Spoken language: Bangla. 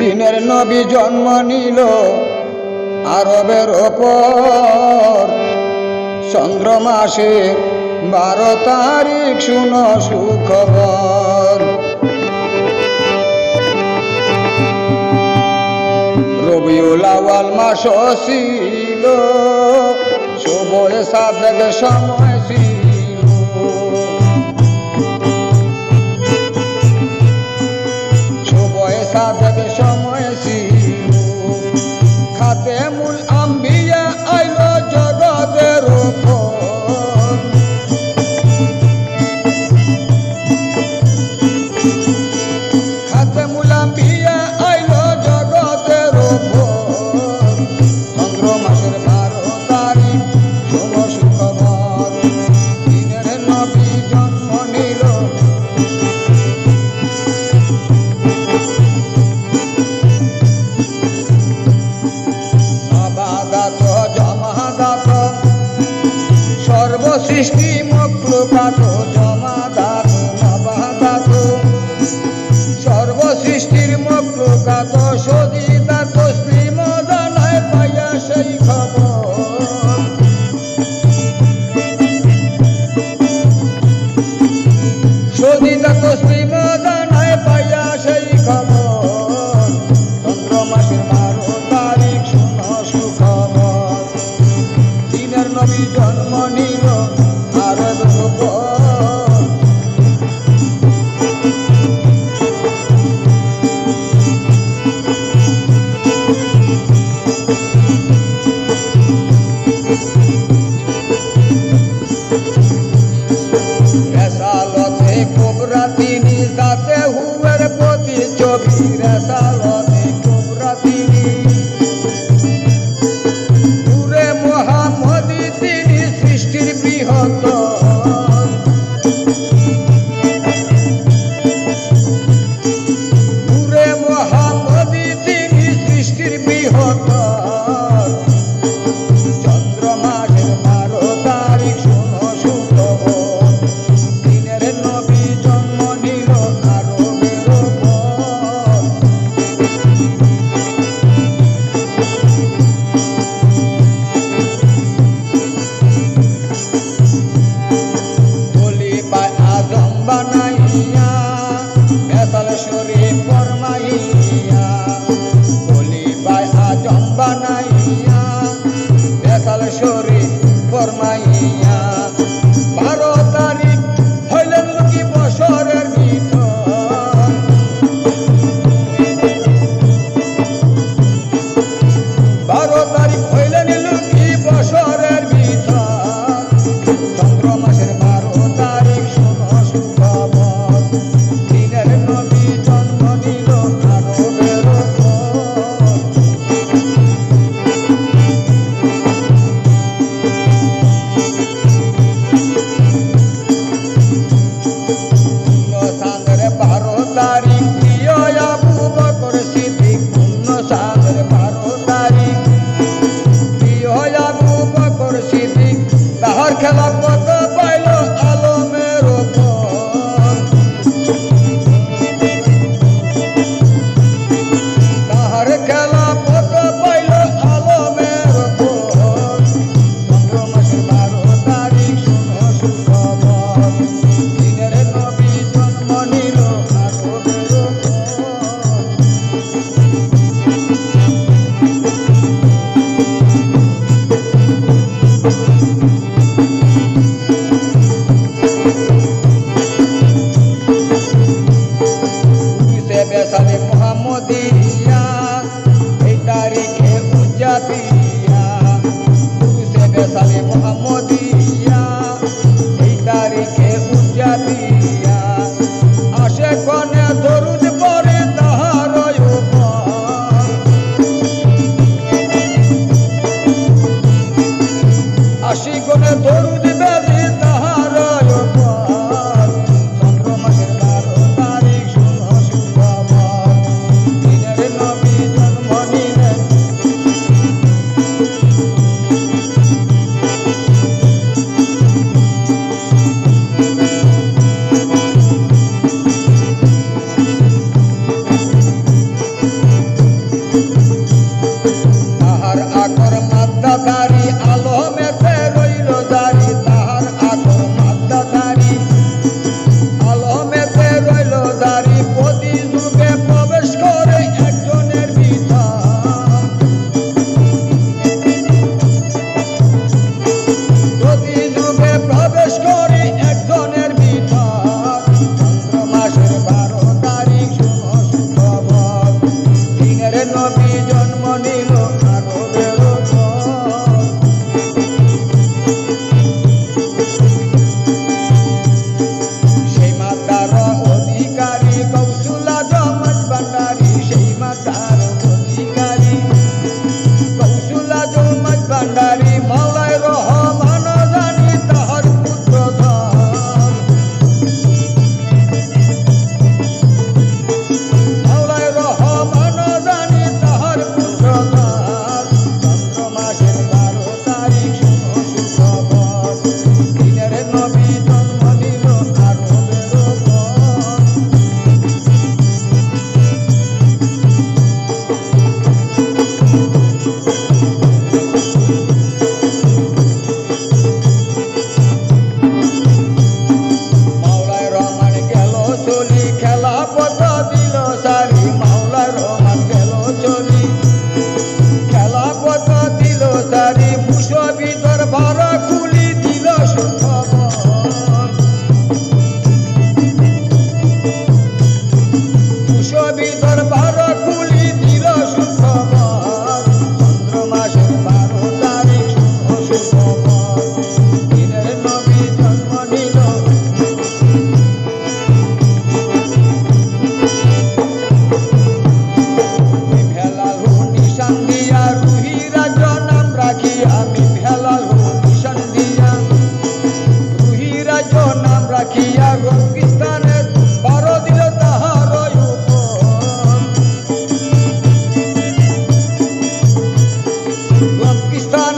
দিনের নবী জন্ম নিল আরবের ওপর। চন্দ্র মাসে বারো তারিখ শুন সুখবর। রবিউল আওয়াল মাস ছিল, শুভ সাবেক সময় দেখা দেবে সময় go. conquistar.